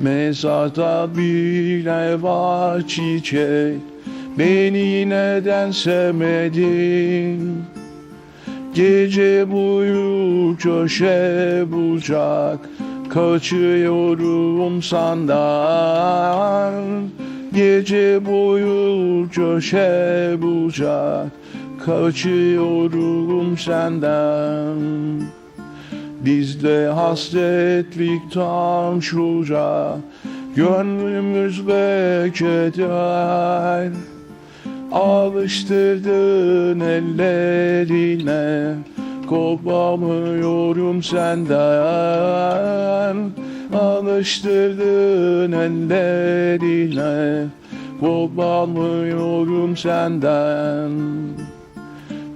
Mezarda bile var çiçek Beni neden sevmedin? Gece boyu köşe bulacak Kaçıyorum senden Gece boyu köşe bulacak Kaçıyorum senden Bizde hasretlik tam şurada Gönlümüz bekler Alıştırdın ellerine Kopamıyorum senden. Alıştırdın ellerine Kopamıyorum senden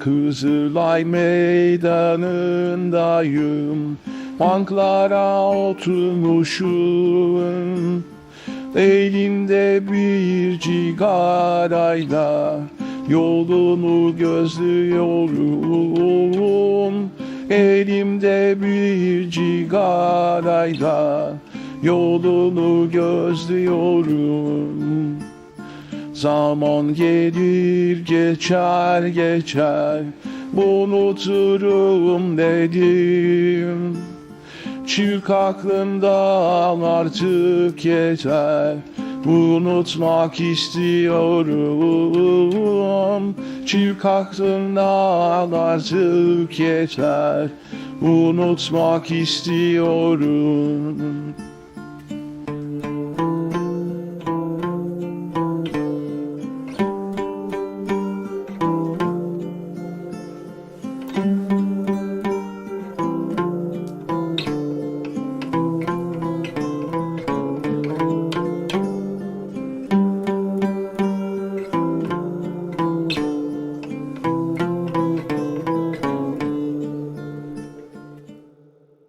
Kızılay meydanındayım. Banklara oturmuşum. Elinde bir cigarayla Yolunu gözlüyorum. Elimde bir cigarayla Yolunu gözlüyorum Zaman gelir geçer geçer. Unuturum dedim. Çık aklımdan artık yeter. Unutmak istiyorum. Çık aklımdan artık yeter. Unutmak istiyorum